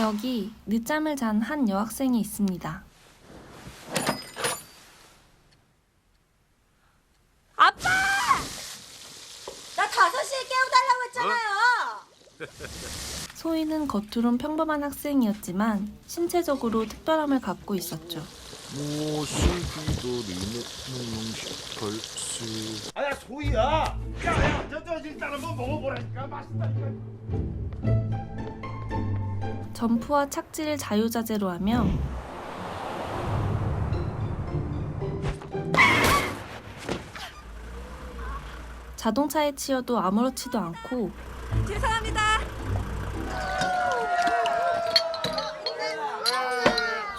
여기 늦잠을 잔 한 여학생이 있습니다. 아빠! 나 5시에 깨워달라고 했잖아요. 소희는 겉으론 평범한 학생이었지만 신체적으로 특별함을 갖고 있었죠. 능능십팔수 아야 소희야 야야 저저 일단 한번 먹어보라니까 맛있다니까 점프와 착지를 자유자재로 하며 자동차에 치여도 아무렇지도 않고 죄송합니다.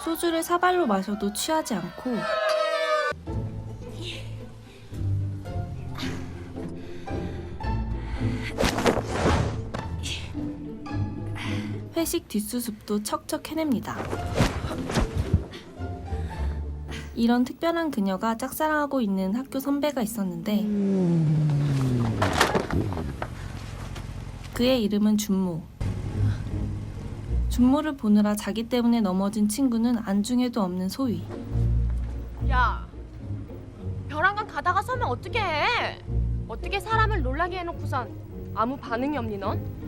소주를 사발로 마셔도 취하지 않고 회식 뒷수습도 척척 해냅니다. 이런 특별한 그녀가 짝사랑하고 있는 학교 선배가 있었는데 그의 이름은 준모. 준모를 보느라 자기 때문에 넘어진 친구는 안중에도 없는 소위. 야, 벼랑간 가다가 서면 어떻게 해? 어떻게 사람을 놀라게 해놓고선 아무 반응이 없니 넌?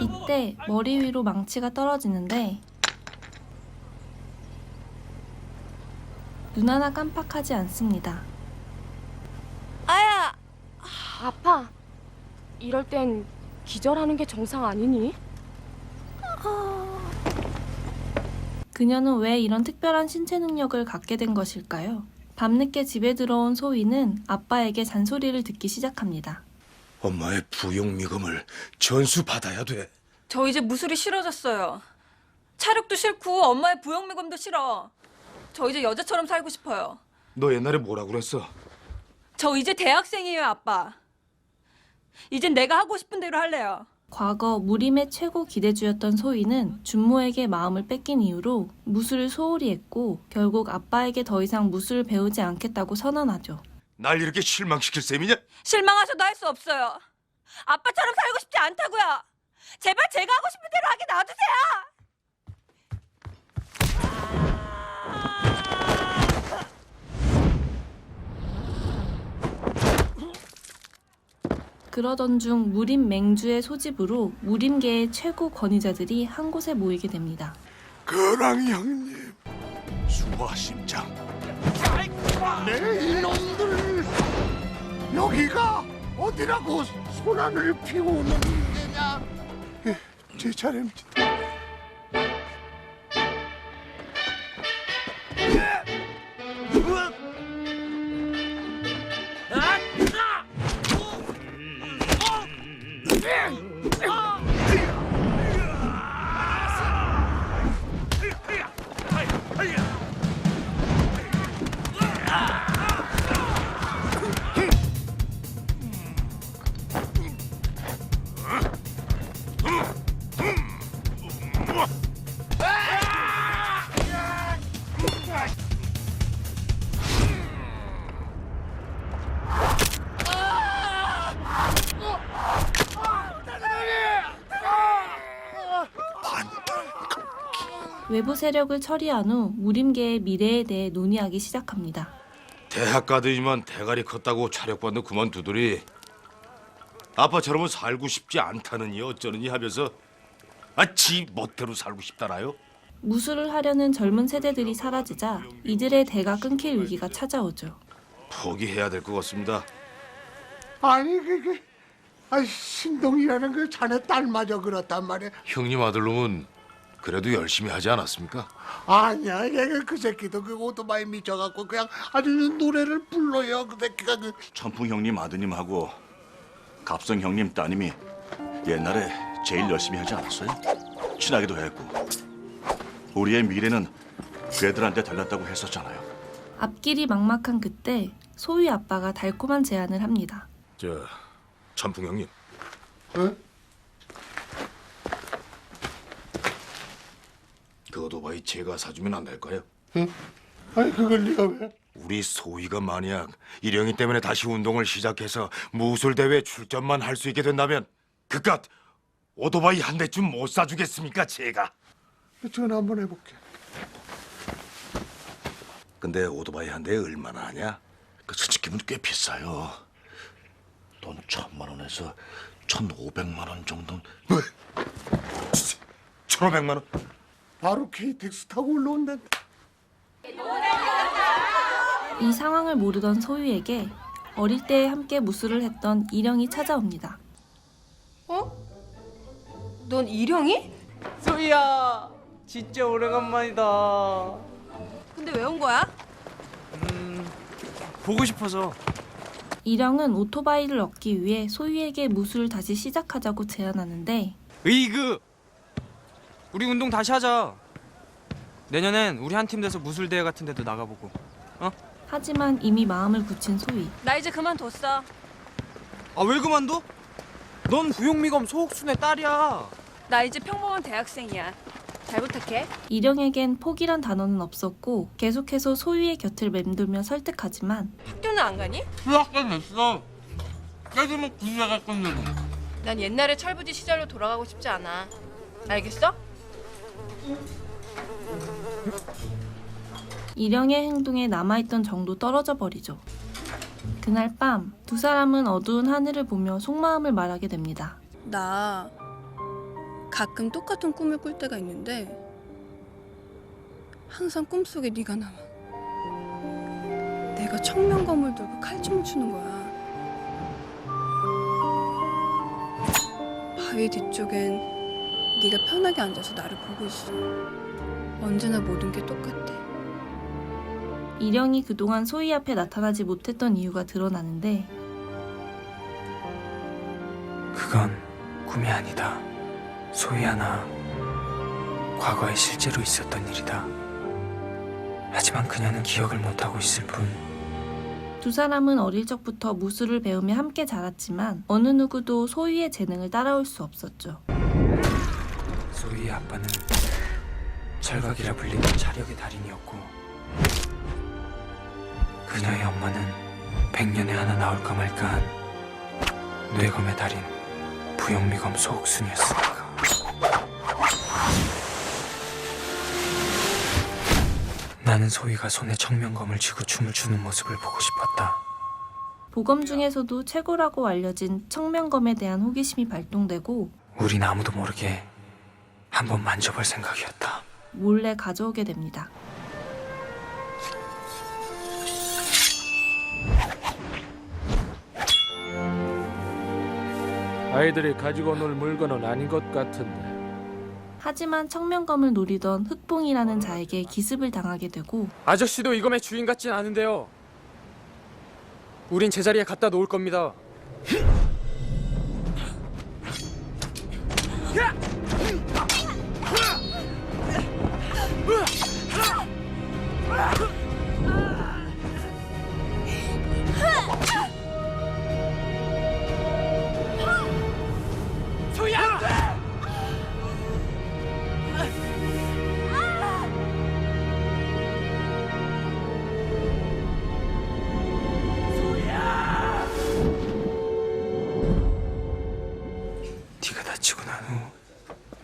이때 머리 위로 망치가 떨어지는데 눈 하나 깜빡하지 않습니다. 아야, 아파. 이럴 땐 기절하는 게 정상 아니니? 그녀는 왜 이런 특별한 신체 능력을 갖게 된 것일까요? 밤늦게 집에 들어온 소희는 아빠에게 잔소리를 듣기 시작합니다. 엄마의 부용미금을 전수받아야 돼 저 이제 무술이 싫어졌어요. 차력도 싫고 엄마의 부영미금도 싫어. 저 이제 여자처럼 살고 싶어요. 너 옛날에 뭐라 그랬어? 저 이제 대학생이에요, 아빠. 이젠 내가 하고 싶은 대로 할래요. 과거 무림의 최고 기대주였던 소희는 준모에게 마음을 뺏긴 이후로 무술을 소홀히 했고 결국 아빠에게 더 이상 무술을 배우지 않겠다고 선언하죠. 날 이렇게 실망시킬 셈이냐? 실망하셔도 할 수 없어요. 아빠처럼 살고 싶지 않다고요. 제발 제가 하고 싶은 대로 하게 놔두세요. 그러던 중 무림 맹주의 소집으로 무림계의 최고 권위자들이 한 곳에 모이게 됩니다. 그랑 형님 수화심장 내 이놈들! 여기가 어디라고 소란을 피우는 데냐? 예, 제 차례입니다 외부 세력을 처리한 후 무림계의 미래에 대해 논의하기 시작합니다. 대학 가더니만 대가리 컸다고 차력받는 그만두더니 아빠처럼은 살고 싶지 않다느니 어쩌느니 하면서 아지 멋대로 살고 싶다나요? 무술을 하려는 젊은 세대들이 사라지자 이들의 대가 끊길 위기가 찾아오죠. 포기해야 될 것 같습니다 아니 그게 아, 신동이라는 그 자네 딸마저 그렇단 말이야 형님 아들놈은 그래도 열심히 하지 않았습니까? 아니야 얘가 그 새끼도 그 오토바이 미쳐갖고 그냥 아주 노래를 불러요 그 새끼가 그 천풍 형님 아드님하고 갑성 형님 따님이 옛날에 제일 열심히 하지 않았어요? 친하기도 했고 우리의 미래는 그 애들한테 달렸다고 했었잖아요. 앞길이 막막한 그때 소희 아빠가 달콤한 제안을 합니다. 저 천풍 형님 어? 그 오토바이 제가 사주면 안 될까요? 아니 그걸 네가 왜 우리 소희가 만약 일영이 때문에 다시 운동을 시작해서 무술 대회 출전만 할 수 있게 된다면 그깟 오토바이 한 대쯤 못 사주겠습니까 제가? 전화 한번 해볼게. 근데 오토바이 한 대에 얼마나 하냐? 그 스치키면 꽤 비싸요. 돈 천만 원에서 천오백만 원 정도. 뭐? 천오백만 원? 바로 KTX 타고 올라온다. 이 상황을 모르던 소유에게 어릴 때 함께 무술을 했던 일영이 찾아옵니다. 어? 넌 일영이? 소희야 진짜 오래간만이다 근데 왜 온 거야? 보고 싶어서 일영은 오토바이를 얻기 위해 소유에게 무술을 다시 시작하자고 제안하는데 으이그 우리 운동 다시 하자 내년엔 우리 한 팀 돼서 무술 대회 같은 데도 나가보고 하지만 이미 마음을 굳힌 소유. 나 이제 그만뒀어. 아 왜 그만둬? 넌 부용미검 소옥순의 딸이야 나 이제 평범한 대학생이야. 잘 부탁해. 일영에겐 포기란 단어는 없었고 계속해서 소유의 곁을 맴돌며 설득하지만 학교는 안 가니? 휴학금 냈어 깨지면 군대 갈 건데 난 옛날에 철부지 시절로 돌아가고 싶지 않아. 알겠어? 일영의 행동에 남아있던 정도 떨어져 버리죠. 그날 밤 두 사람은 어두운 하늘을 보며 속마음을 말하게 됩니다. 나 가끔 똑같은 꿈을 꿀 때가 있는데 항상 꿈속에 네가 나와. 내가 청명검을 들고 칼춤을 추는 거야. 바위 뒤쪽엔 네가 편하게 앉아서 나를 보고 있어. 언제나 모든 게 똑같대. 일영이 그동안 소희 앞에 나타나지 못했던 이유가 드러나는데 그건 꿈이 아니다. 소위 하나 과거에 실제로 있었던 일이다. 하지만 그녀는 기억을 못하고 있을 뿐. 두 사람은 어릴 적부터 무술을 배우며 함께 자랐지만 어느 누구도 소희의 재능을 따라올 수 없었죠. 소희의 아빠는 철각이라 불리는 자력의 달인이었고 그녀의 엄마는 백년에 하나 나올까 말까 한 뇌검의 달인 부영미검 소옥순이었으니까. 나는 소희가 손에 청명검을 쥐고 춤을 추는 모습을 보고 싶었다. 보검 중에서도 최고라고 알려진 청명검에 대한 호기심이 발동되고 우린 아무도 모르게 한번 만져볼 생각이었다. 몰래 가져오게 됩니다. 아이들이 가지고 놀 물건은 아닌 것 같은데 하지만 청명검을 노리던 흑봉이라는 자에게 기습을 당하게 되고 아저씨도 이검의 주인 같진 않은데요 우린 제자리에 갖다 놓을 겁니다 네가 다치고 난 후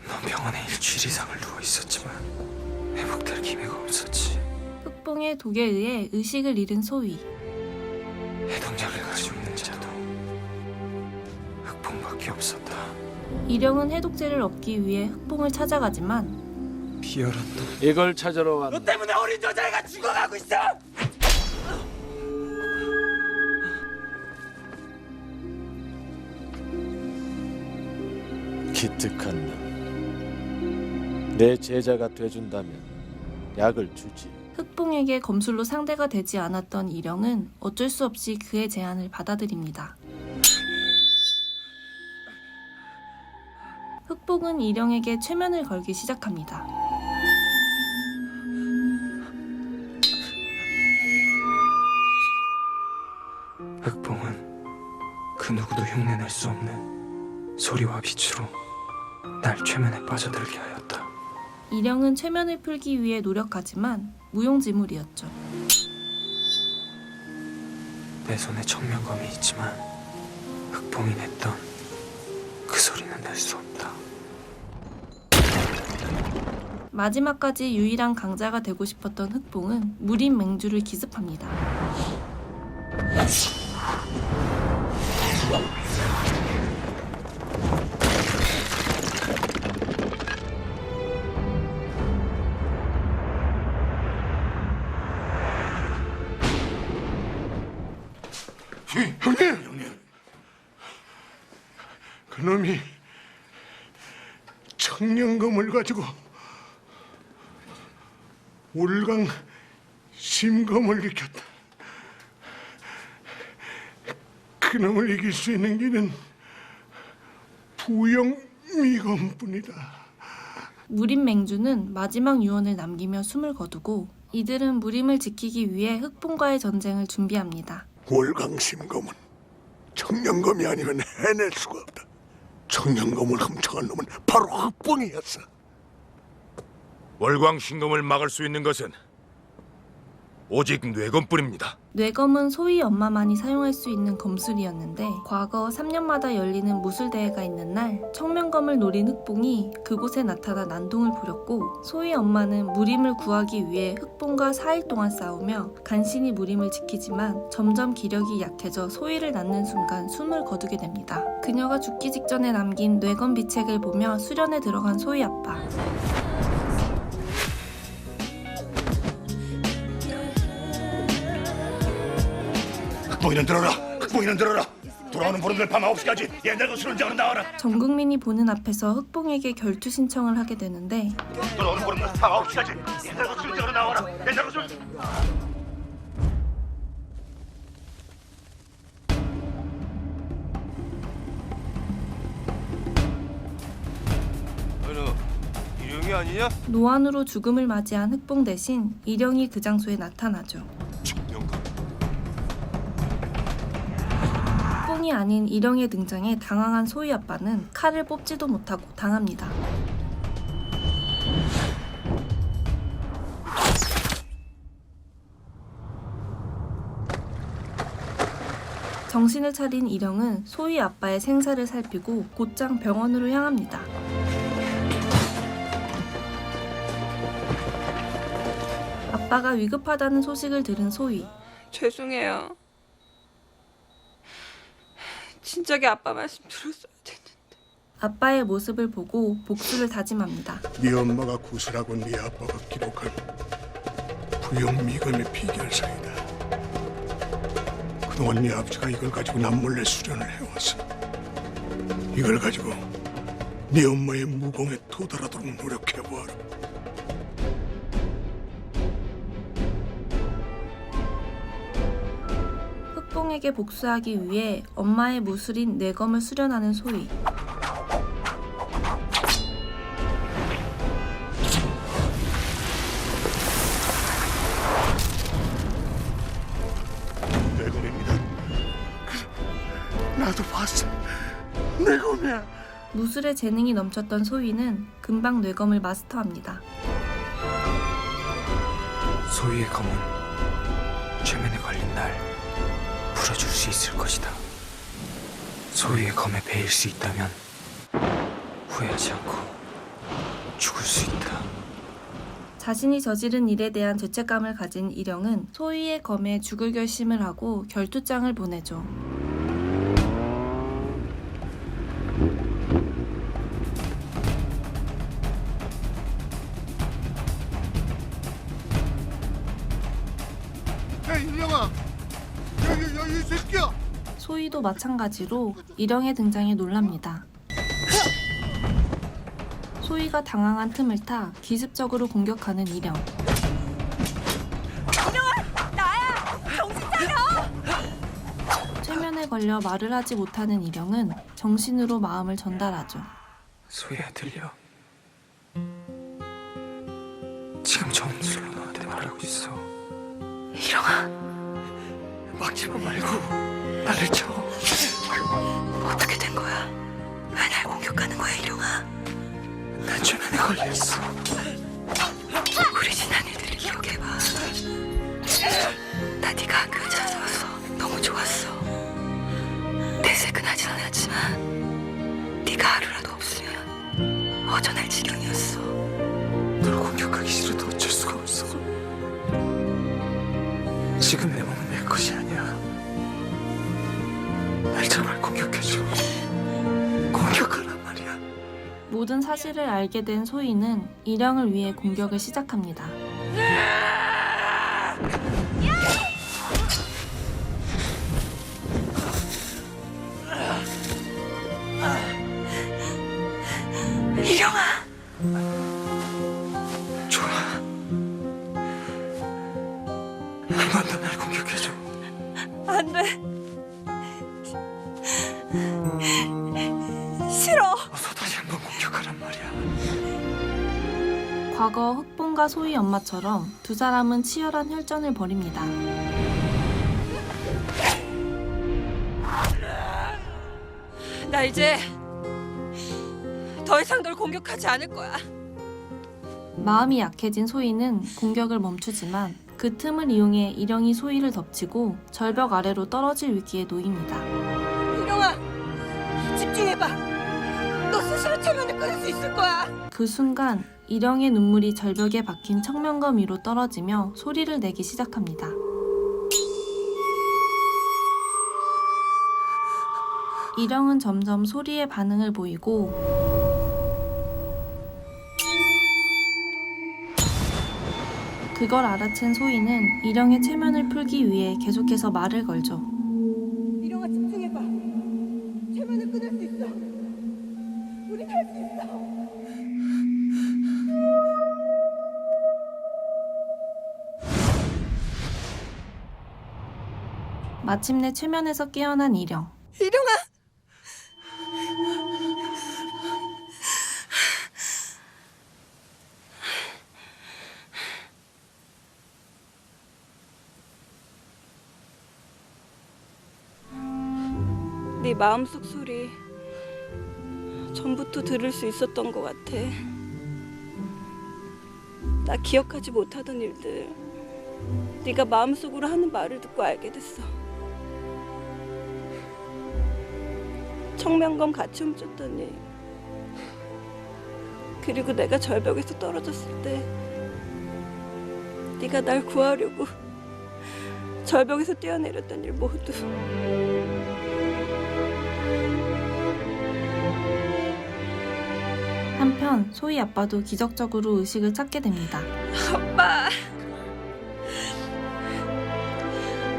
넌 병원에 일주일 이상을 누워 있었지만 없었지. 흑봉의 독에 의해 의식을 잃은 소희. 해독약을 가지고 있는 자도 흑봉밖에 없었다. 일영은 해독제를 얻기 위해 흑봉을 찾아가지만 비열한다. 이걸 찾으러 왔네 때문에 어린 여자애가 죽어가고 있어 기특한 놈 내 제자가 돼준다면 약을 주지 흑봉에게 검술로 상대가 되지 않았던 일영은 어쩔 수 없이 그의 제안을 받아들입니다. 흑봉은 일영에게 최면을 걸기 시작합니다. 흑봉은 그 누구도 흉내낼 수 없는 소리와 빛으로 날 최면에 빠져들게 하였다. 일영은 최면을 풀기 위해 노력하지만 무용지물이었죠. 내 손에 청명검이 있지만 흑봉이 냈던 그 소리 만날 수 없다. 마지막까지 유일한 강자가 되고 싶었던 흑봉은 무린 맹주를 기습합니다. 청년검을 가지고 울강 심검을 일으켰다. 그놈을 이길 수 있는 길은 부영 미검뿐이다. 무림 맹주는 마지막 유언을 남기며 숨을 거두고 이들은 무림을 지키기 위해 흑봉과의 전쟁을 준비합니다. 월강심검은 청년검이 아니면 해낼 수가 없다. 청년검을 훔쳐간 놈은 바로 흑봉이었어. 월광 신검을 막을 수 있는 것은 오직 뇌검뿐입니다. 뇌검은 소희 엄마만이 사용할 수 있는 검술이었는데 과거 3년마다 열리는 무술대회가 있는 날 청명검을 노린 흑봉이 그곳에 나타나 난동을 부렸고 소희 엄마는 무림을 구하기 위해 흑봉과 4일 동안 싸우며 간신히 무림을 지키지만 점점 기력이 약해져 소희를 낳는 순간 숨을 거두게 됩니다. 그녀가 죽기 직전에 남긴 뇌검 비책을 보며 수련에 들어간 소희 아빠. 흑봉이는 들어라. 흑봉이는 들어라. 돌아오는 보름달 밤 9시까지 옛날 것으로 장으로 나와라. 전 국민이 보는 앞에서 흑봉에게 결투 신청을 하게 되는데 돌아오는 보름달 밤 9시까지 옛날 것으로 장으로 나와라. 옛날 일용이 아니냐? 노안으로 죽음을 맞이한 흑봉 대신 일영이 그 장소에 나타나죠. 흑봉이 아닌 일영의 등장에 당황한 소희 아빠는 칼을 뽑지도 못하고 당합니다. 정신을 차린 일영은 소희 아빠의 생사를 살피고 곧장 병원으로 향합니다. 아빠가 위급하다는 소식을 들은 소희. 죄송해요. 진작에 아빠 말씀 들었어야 됐는데. 아빠의 모습을 보고 복수를 다짐합니다. 네 엄마가 구슬하고 네 아빠가 기록한 부영미검의 비결서이다. 그동안 네 아버지가 이걸 가지고 남몰래 수련을 해왔어. 이걸 가지고 네 엄마의 무공에 도달하도록 노력해보아라. 흑봉에게 복수하기 위해 엄마의 무술인 뇌검을 수련하는 소희. 뇌검입니다. 나도 봤어. 뇌검이야. 무술에 재능이 넘쳤던 소희는 금방 뇌검을 마스터합니다. 소희의 검은 최면에 걸린 날 풀어줄 수 있을 것이다. 소희의 검에 베일 수 있다면 후회하지 않고 죽을 수 있다. 자신이 저지른 일에 대한 죄책감을 가진 일영은 소희의 검에 죽을 결심을 하고 결투장을 보내죠. 소희도 마찬가지로 일영의 등장에 놀랍니다. 소희가 당황한 틈을 타 기습적으로 공격하는 일영. 나야! 정신 차려! 최면에 걸려 말을 하지 못하는 일영은 정신으로 마음을 전달하죠. 소희야 들려? 지금 정술로 너한테 말하고 있어. 일영아, 막지마 말고 나를 쳐. 어떻게 된 거야? 왜 날 공격하는 거야, 일영아? 난 최면에 걸렸어. 우리 지난 일들을 기억해봐. 나 네가 학교에 찾아와서 너무 좋았어. 내색은 하진 않았지만 네가 하루라도 없어. 벗어날 지경이었어. 널 공격하기 싫어도 어쩔 수가 없어. 지금 내 몸은 내 것이 아니야. 모든 사실을 알게 된 소희는 일영을 위해 공격을 시작합니다. 흑봉과 소희 엄마처럼 두 사람은 치열한 혈전을 벌입니다. 나 이제 더 이상 널 공격하지 않을 거야. 마음이 약해진 소희는 공격을 멈추지만 그 틈을 이용해 일영이 소희를 덮치고 절벽 아래로 떨어질 위기에 놓입니다. 있을 거야. 그 순간 일영의 눈물이 절벽에 박힌 청명검 위로 떨어지며 소리를 내기 시작합니다. 일영은 점점 소리에 반응을 보이고 그걸 알아챈 소희는 일영의 체면을 풀기 위해 계속해서 말을 걸죠. 마침내 최면에서 깨어난 일영. 일영아. 네 마음속 소리 전부터 들을 수 있었던 것 같아. 나 기억하지 못하던 일들 네가 마음속으로 하는 말을 듣고 알게 됐어. 청명검 같이 훔쳤더니 그리고 내가 절벽에서 떨어졌을 때 네가 날 구하려고 절벽에서 뛰어내렸던 일 모두 한편 소희 아빠도 기적적으로 의식을 찾게 됩니다. 아빠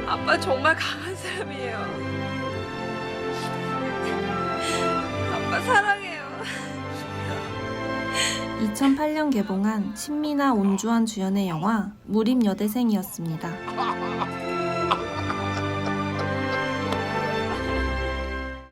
아빠 정말 강한 사람이에요 아빠 사랑해요 2008년 개봉한 신미나 온주환 주연의 영화 무림여대생이었습니다.